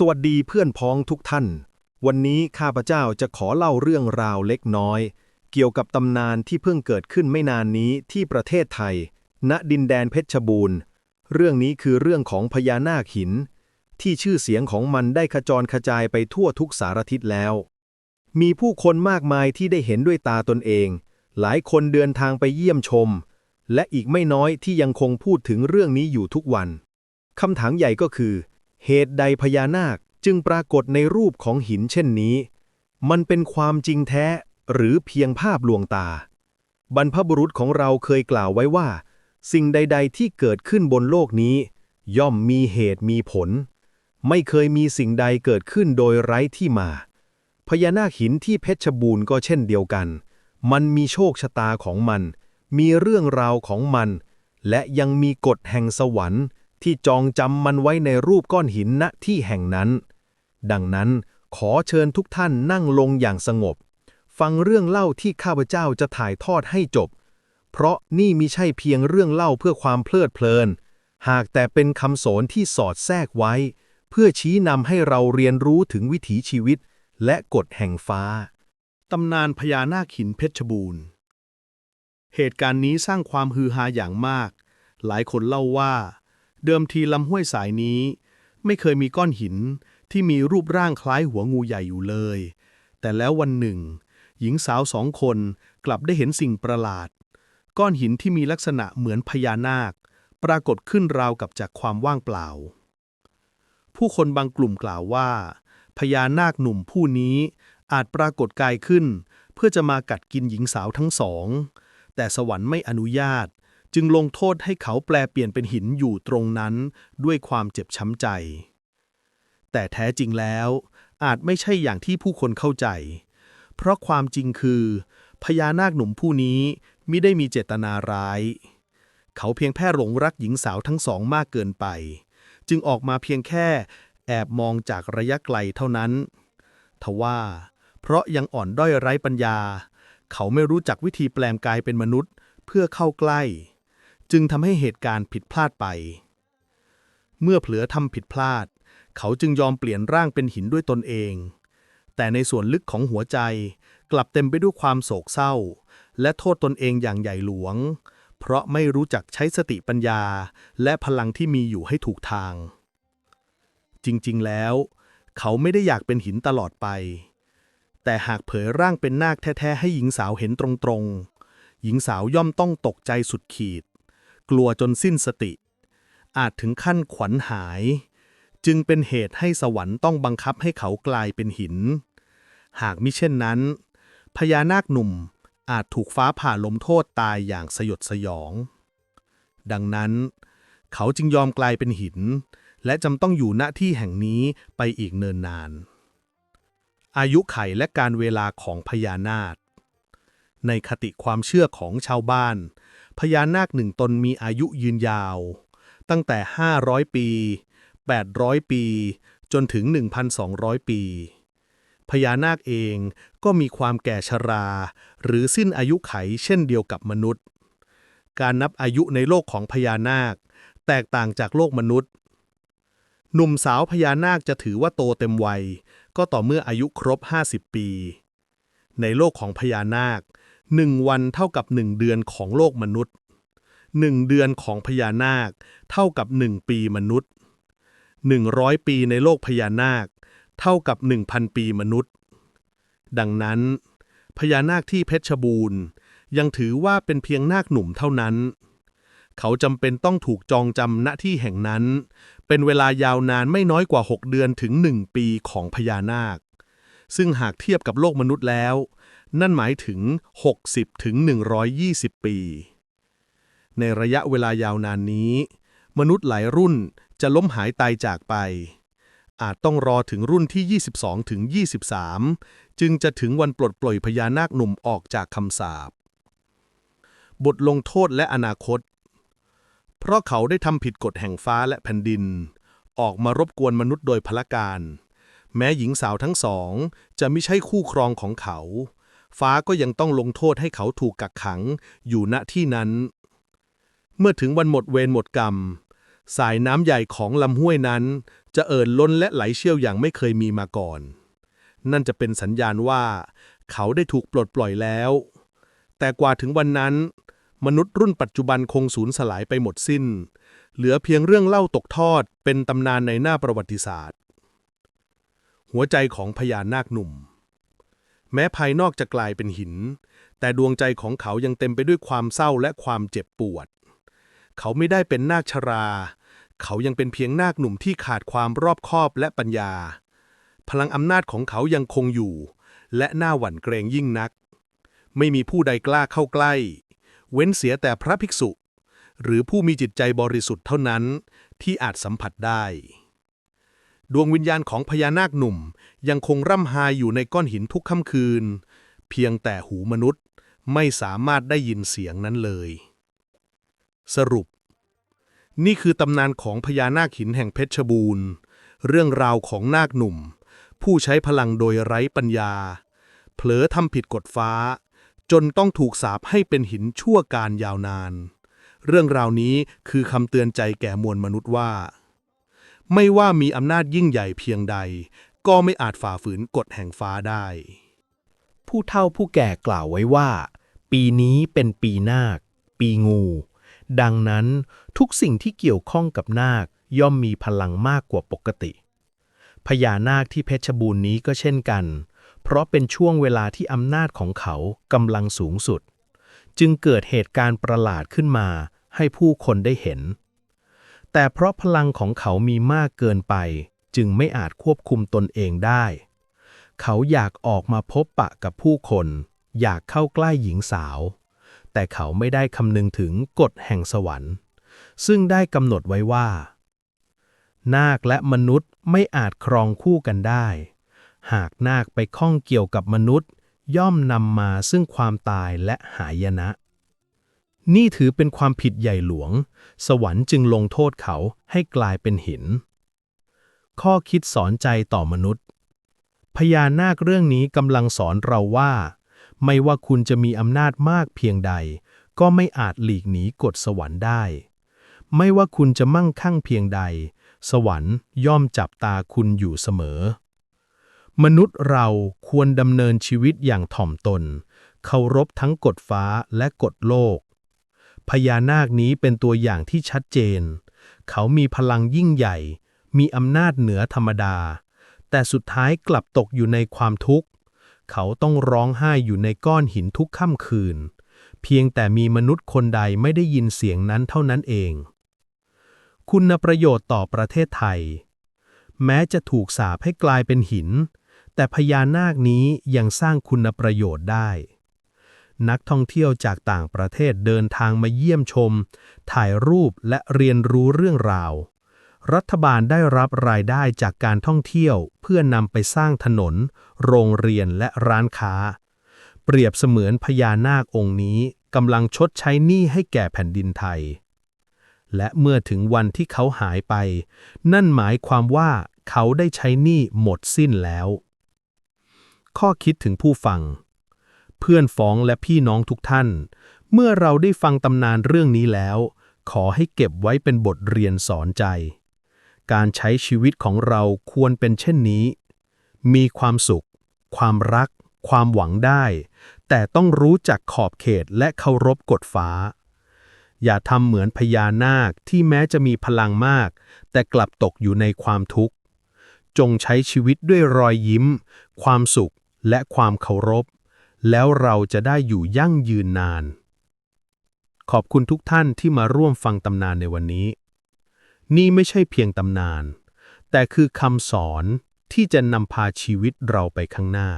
สวัสดีเพื่อนพ้องทุกท่าน วันนี้ข้าพเจ้าจะขอเล่าเรื่องราวเล็กน้อย เกี่ยวกับตำนานที่เพิ่งเกิดขึ้นไม่นานนี้ที่ประเทศไทย ณดินแดนเพชรบูรณ์ เรื่องนี้คือเรื่องของพญานาคหิน ที่ชื่อเสียงของมันได้ขจรกระจายไปทั่วทุกสารทิศแล้ว มีผู้คนมากมายที่ได้เห็นด้วยตาตนเอง หลายคนเดินทางไปเยี่ยมชม และอีกไม่น้อยที่ยังคงพูดถึงเรื่องนี้อยู่ทุกวันคำถามใหญ่ก็คือ เหตุใดพญานาคจึงปรากฏในรูปของหินเช่นนี้ มันเป็นความจริงแท้หรือเพียงภาพลวงตา บรรพบุรุษของเราเคยกล่าวไว้ว่า สิ่งใด ๆ ที่เกิดขึ้นบนโลกนี้ ย่อมมีเหตุมีผล ไม่เคยมีสิ่งใดเกิดขึ้นโดยไร้ที่มา พญานาคหินที่เพชรบูรณ์ก็เช่นเดียวกัน มันมีโชคชะตาของมัน มีเรื่องราวของมัน และยังมีกฎแห่งสวรรค์ ที่จองจำมันไว้ในรูปก้อนหินณที่แห่งนั้น ดังนั้นขอเชิญทุกท่านนั่งลงอย่างสงบ ฟังเรื่องเล่าที่ข้าพเจ้าจะถ่ายทอดให้จบ เพราะนี่มิใช่เพียงเรื่องเล่าเพื่อความเพลิดเพลิน หากแต่เป็นคำสอนที่สอดแทรกไว้ เพื่อชี้นำให้เราเรียนรู้ถึงวิถีชีวิต และกฎแห่งฟ้าตำนานพญานาคหินเพชรบูรณ์ เหตุการณ์นี้สร้างความฮือฮาอย่างมาก หลายคนเล่าว่า เดิมทีลำห้วยสายนี้ ไม่เคยมีก้อนหินที่มีรูปร่างคล้ายหัวงูใหญ่อยู่เลย แต่แล้ววันหนึ่ง หญิงสาวสองคนกลับได้เห็นสิ่งประหลาด ก้อนหินที่มีลักษณะเหมือนพญานาค ปรากฏขึ้นราวกับจากความว่างเปล่า ผู้คนบางกลุ่มกล่าวว่า พญานาคหนุ่มผู้นี้อาจปรากฏกายขึ้น เพื่อจะมากัดกินหญิงสาวทั้งสอง แต่สวรรค์ไม่อนุญาต จึงลงโทษให้เขาแปลเปลี่ยนเป็นหินอยู่ตรงนั้นด้วยความเจ็บช้ำใจ แต่แท้จริงแล้ว อาจไม่ใช่อย่างที่ผู้คนเข้าใจ เพราะความจริงคือ พญานาคหนุ่มผู้นี้ไมิได้มีเจตนาร้าย เขาเพียงแค่หลงรักหญิงสาวทั้งสองมากเกินไป จึงออกมาเพียงแค่แอบมองจากระยะไกลเท่านั้น ทว่าเพราะยังอ่อนด้อยไร้ปัญญา เขาไม่รู้จักวิธีแปลงกายเป็นมนุษย์เพื่อเข้าใกล้ จึงทำให้เหตุการณ์ผิดพลาดไป เมื่อเผลอทำผิดพลาด เขาจึงยอมเปลี่ยนร่างเป็นหินด้วยตนเอง แต่ในส่วนลึกของหัวใจกลับเต็มไปด้วยความโศกเศร้า และโทษตนเองอย่างใหญ่หลวง เพราะไม่รู้จักใช้สติปัญญา และพลังที่มีอยู่ให้ถูกทาง จริงๆแล้ว เขาไม่ได้อยากเป็นหินตลอดไป แต่หากเผยร่างเป็นนาคแท้ๆให้หญิงสาวเห็นตรงๆหญิงสาวย่อมต้องตกใจสุดขีด กลัวจนสิ้นสติ อาจถึงขั้นขวัญหาย จึงเป็นเหตุให้สวรรค์ต้องบังคับให้เขากลายเป็นหิน หากมิเช่นนั้น พญานาคหนุ่มอาจถูกฟ้าผ่าลมโทษตายอย่างสยดสยอง ดังนั้น เขาจึงยอมกลายเป็นหิน และจำต้องอยู่ณที่แห่งนี้ไปอีกเนินนาน อายุไขและการเวลาของพญานาคในคติความเชื่อของชาวบ้าน พญานาคหนึ่งตนมีอายุยืนยาว ตั้งแต่ 500 ปี 800 ปี จนถึง 1,200 ปี พญานาคเองก็มีความแก่ชรา หรือสิ้นอายุไขเช่นเดียวกับมนุษย์ การนับอายุในโลกของพญานาค แตกต่างจากโลกมนุษย์ หนุ่มสาวพญานาคจะถือว่าโตเต็มวัย ก็ต่อเมื่ออายุครบ 50 ปี ในโลกของพญานาค หนึ่งวันเท่ากับหนึ่งเดือนของโลกมนุษย์หนึ่งเดือนของพญานาค เท่ากับหนึ่งปีมนุษย์หนึ่งร้อยปีในโลกพญานาค เท่ากับหนึ่งพันปีมนุษย์ ดังนั้น พญานาคที่เพชรบูรณ์ ยังถือว่าเป็นเพียงนาคหนุ่มเท่านั้น เขาจำเป็นต้องถูกจองจำณที่แห่งนั้น เป็นเวลายาวนานไม่น้อยกว่า 6 เดือนถึง 1 ปีของพญานาค ซึ่งหากเทียบกับโลกมนุษย์แล้ว นั่นหมายถึง60ถึง120 ปี ในระยะเวลายาวนานนี้ มนุษย์หลายรุ่นจะล้มหายตายจากไป อาจต้องรอถึงรุ่นที่ 22ถึง23 จึงจะถึงวันปลดปล่อยพญานาคหนุ่มออกจากคำสาปบทลงโทษและอนาคต เพราะเขาได้ทำผิดกฎแห่งฟ้าและแผ่นดิน ออกมารบกวนมนุษย์โดยพละการ แม้หญิงสาวทั้งสองจะไม่ใช่คู่ครองของเขา ฟ้าก็ยังต้องลงโทษให้เขาถูกกักขังอยู่ณที่นั้น เมื่อถึงวันหมดเวรหมดกรรม สายน้ำใหญ่ของลำห้วยนั้น จะเอ่อล้นและไหลเชี่ยวอย่างไม่เคยมีมาก่อน นั่นจะเป็นสัญญาณว่า เขาได้ถูกปลดปล่อยแล้ว แต่กว่าถึงวันนั้น มนุษย์รุ่นปัจจุบันคงสูญสลายไปหมดสิ้น เหลือเพียงเรื่องเล่าตกทอดเป็นตำนานในหน้าประวัติศาสตร์ หัวใจของพญานาคหนุ่ม แม้ภายนอกจะกลายเป็นหิน แต่ดวงใจของเขายังเต็มไปด้วยความเศร้าและความเจ็บปวด เขาไม่ได้เป็นนาคชรา เขายังเป็นเพียงนาคหนุ่มที่ขาดความรอบคอบและปัญญา พลังอำนาจของเขายังคงอยู่ และน่าหวั่นเกรงยิ่งนัก ไม่มีผู้ใดกล้าเข้าใกล้ เว้นเสียแต่พระภิกษุ หรือผู้มีจิตใจบริสุทธิ์เท่านั้นที่อาจสัมผัสได้ ดวงวิญญาณของพญานาคหนุ่ม ยังคงร่ำไห้อยู่ในก้อนหินทุกค่ำคืน เพียงแต่หูมนุษย์ไม่สามารถได้ยินเสียงนั้นเลย สรุป นี่คือตำนานของพญานาคหินแห่งเพชรบูรณ์ เรื่องราวของนาคหนุ่ม ผู้ใช้พลังโดยไร้ปัญญา เผลอทำผิดกฎฟ้า จนต้องถูกสาปให้เป็นหินชั่วการยาวนาน เรื่องราวนี้คือคำเตือนใจแก่มวลมนุษย์ว่า ไม่ว่ามีอำนาจยิ่งใหญ่เพียงใด ก็ไม่อาจฝ่าฝืนกฎแห่งฟ้าได้ ผู้เฒ่าผู้แก่กล่าวไว้ว่า ปีนี้เป็นปีนาค ปีงู ดังนั้นทุกสิ่งที่เกี่ยวข้องกับนาคย่อมมีพลังมากกว่าปกติ พญานาคที่เพชรบูรณ์นี้ก็เช่นกัน เพราะเป็นช่วงเวลาที่อำนาจของเขากำลังสูงสุด จึงเกิดเหตุการณ์ประหลาดขึ้นมาให้ผู้คนได้เห็น แต่เพราะพลังของเขามีมากเกินไป จึงไม่อาจควบคุมตนเองได้ เขาอยากออกมาพบปะกับผู้คน อยากเข้าใกล้หญิงสาว แต่เขาไม่ได้คำนึงถึงกฎแห่งสวรรค์ ซึ่งได้กำหนดไว้ว่า นาคและมนุษย์ไม่อาจครองคู่กันได้ หากนาคไปข้องเกี่ยวกับมนุษย์ ย่อมนำมาซึ่งความตายและหายนะ นี่ถือเป็นความผิดใหญ่หลวง สวรรค์จึงลงโทษเขาให้กลายเป็นหิน ข้อคิดสอนใจต่อมนุษย์ พญานาคเรื่องนี้กำลังสอนเราว่า ไม่ว่าคุณจะมีอำนาจมากเพียงใด ก็ไม่อาจหลีกหนีกฎสวรรค์ได้ ไม่ว่าคุณจะมั่งคั่งเพียงใด สวรรค์ย่อมจับตาคุณอยู่เสมอ มนุษย์เราควรดำเนินชีวิตอย่างถ่อมตน เคารพทั้งกฎฟ้าและกฎโลก พญานาคนี้เป็นตัวอย่างที่ชัดเจน เขามีพลังยิ่งใหญ่ มีอำนาจเหนือธรรมดา แต่สุดท้ายกลับตกอยู่ในความทุกข์ เขาต้องร้องไห้อยู่ในก้อนหินทุกค่ำคืน เพียงแต่มีมนุษย์คนใดไม่ได้ยินเสียงนั้นเท่านั้นเอง คุณประโยชน์ต่อประเทศไทย แม้จะถูกสาปให้กลายเป็นหิน แต่พญานาคนี้ยังสร้างคุณประโยชน์ได้ นักท่องเที่ยวจากต่างประเทศเดินทางมาเยี่ยมชม ถ่ายรูปและเรียนรู้เรื่องราว รัฐบาลได้รับรายได้จากการท่องเที่ยวเพื่อนำไปสร้างถนน โรงเรียนและร้านค้า เปรียบเสมือนพญานาคองค์นี้กำลังชดใช้หนี้ให้แก่แผ่นดินไทย และเมื่อถึงวันที่เขาหายไป นั่นหมายความว่าเขาได้ใช้หนี้หมดสิ้นแล้ว ข้อคิดถึงผู้ฟัง เพื่อนฟ้องและพี่น้องทุกท่าน เมื่อเราได้ฟังตำนานเรื่องนี้แล้ว ขอให้เก็บไว้เป็นบทเรียนสอนใจ การใช้ชีวิตของเราควรเป็นเช่นนี้ มีความสุข ความรัก ความหวังได้ แต่ต้องรู้จักขอบเขตและเคารพกฎฟ้า อย่าทำเหมือนพญานาคที่แม้จะมีพลังมาก แต่กลับตกอยู่ในความทุกข์ จงใช้ชีวิตด้วยรอยยิ้ม ความสุขและความเคารพ แล้วเราจะได้อยู่ยั่งยืนนาน ขอบคุณทุกท่านที่มาร่วมฟังตำนานในวันนี้ นี่ไม่ใช่เพียงตำนาน แต่คือคำสอนที่จะนำพาชีวิตเราไปข้างหน้า